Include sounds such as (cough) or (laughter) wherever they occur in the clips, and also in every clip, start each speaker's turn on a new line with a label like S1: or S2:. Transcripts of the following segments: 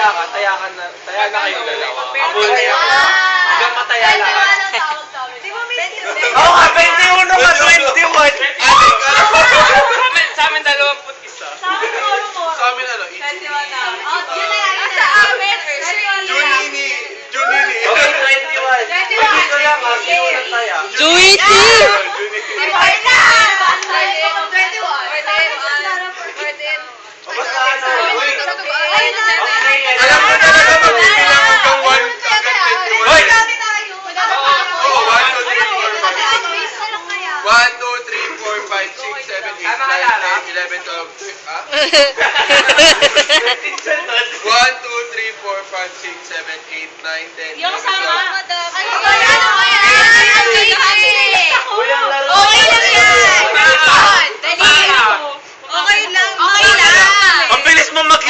S1: taya ka, taya ka na, taya na kayong dalawa.
S2: Pero
S1: Abol
S2: taya.
S1: Hanggang mataya lang.
S2: Di ba may
S1: Oo nga, 21 ka, 21. Sa amin, sa amin dalawang isa.
S2: Sa amin, puro mo.
S3: Sa amin ano,
S2: 21 na. Oh, yun na lang. Sa amin, 21 na.
S3: Junini. Junini.
S1: Okay, 21. Hindi ko lang ha, sino unang taya?
S2: Ay, na! 21.
S1: O, basta ano, uy.
S2: Ayun na.
S1: Okay, ano.
S3: Alam mo talaga magbibilang hanggang 1 hanggang 21.
S1: Hoy!
S2: Dami tayo.
S3: Oo, 1, 2, 3, 4.
S2: Ano kaya?
S3: 1, 2, 3, 4, 5, 6, 7, 8, 9,
S1: Tama ka, Lara?
S3: 10, 11, 12, ah?
S1: 13 sunod.
S3: 1, 2, 3, 4, 5, 6, 7, 8, 9, 10,
S2: Yung
S3: 11,
S2: sama.
S3: 12.
S2: Ano ba yan? Ano ba yan?
S1: Walang laro.
S2: Okay lang yan. Dali. Okay lang. Okay lang.
S1: Ang bilis mo maglakad,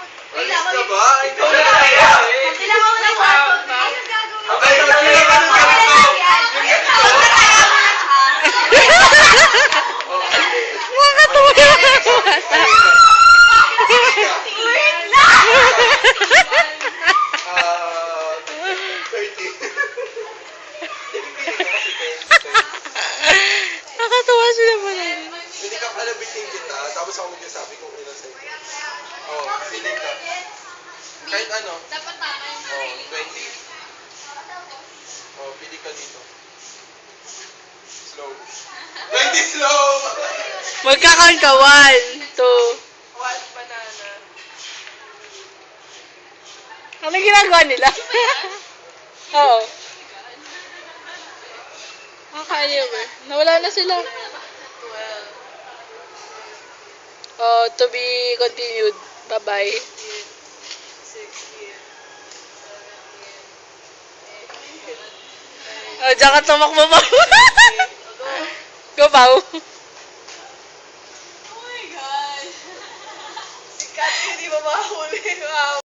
S1: Ka.
S3: Kahit ano.
S2: Dapat tama yung
S3: Oh, 20. Oh, pili ka dito. Slow. 20 slow!
S4: Magkakount ka. One, two.
S2: Wild banana.
S4: Ano ginagawa nila? (laughs) Oo. Akaliw eh. Nawala na sila. Oh, to be continued. Bye-bye. Oh, diyan ka tumakbo pa. (laughs) Go, Pao. Oh my God. (laughs) Si Kat, hindi mo mahuli. Wow.